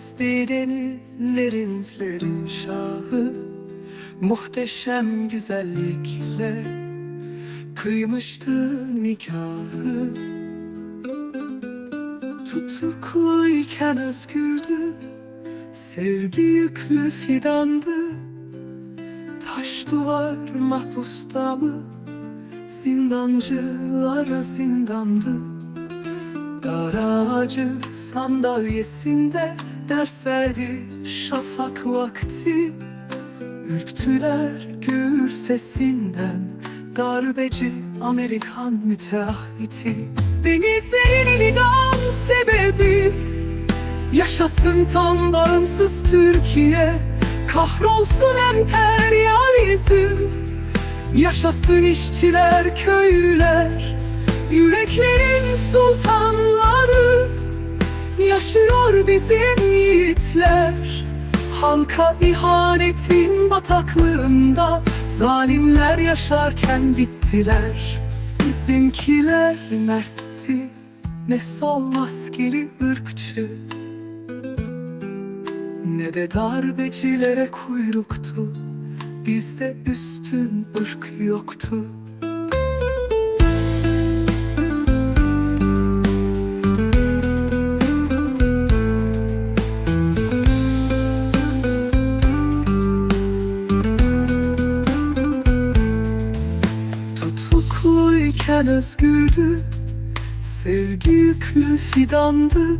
Bir denizlerin izlerin şahı Muhteşem güzellikle Kıymıştı nikahı. Tutukluyken özgürdü Sevgi yüklü fidandı. Taş duvar mahpusta mı? Zindancılara zindandı. Dar ağacı sandalyesinde Ders şafak vakti. Ürktüler gür sesinden Darbeci Amerikan müteahhiti. Denizlerin idam sebebi Yaşasın tam bağımsız Türkiye. Kahrolsun emperyalizm Yaşasın işçiler, köylüler. Yüreklerin sultanları Yaşıyor bizim yiğitler. Halka ihanetin bataklığında Zalimler yaşarken bittiler. Bizimkiler mertti Ne sol maskeli ırkçı Ne de darbecilere kuyruktu. Bizde üstün ırk yoktu Tutukluyken özgürdü Sevgi yüklü fidandı.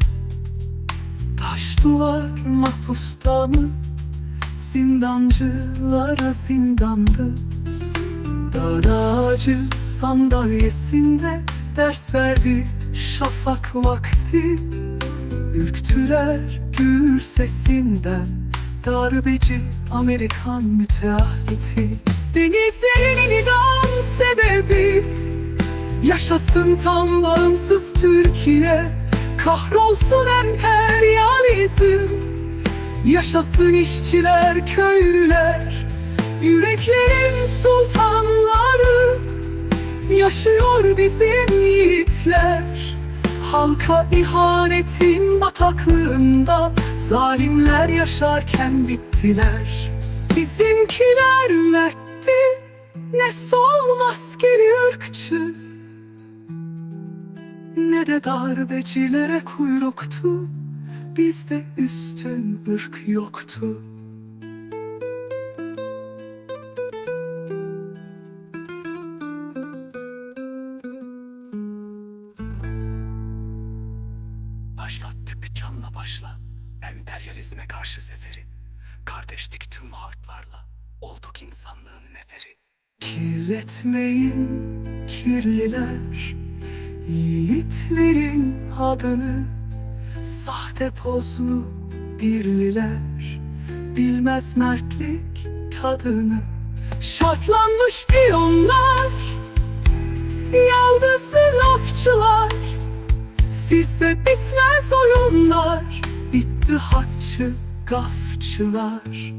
Taş duvar mahpusta mı? Zindancılara zindandı. Dar ağacı sandalyesinde Ders verdi şafak vakti. Ürktüler gür sesinden Darbeci Amerikan müteahhiti. Denizlerin idam sebebi Yaşasın tam bağımsız Türkiye. Kahrolsun emperyalizm Yaşasın işçiler, köylüler. Yüreklerin sultanları. Yaşıyor bizim yiğitler. Halka ihanetin bataklığında Zalimler yaşarken bittiler. Bizimkiler mertti Ne sol maskeli ırkçı Ne de darbecilere kuyruktu Bizde üstün ırk yoktu. Başlattık canla başla. Emperyalizme karşı seferi. Kardeşlik tüm hartlarla Olduk insanlığın neferi. Kirletmeyin kirliler Yiğitlerin adını Sahte pozlu birliler. Bilmez mertlik tadını Şartlanmış piyonlar. Yaldızlı lafçılar Sizde bitmez oyunlar. Bitti hatçı gafçılar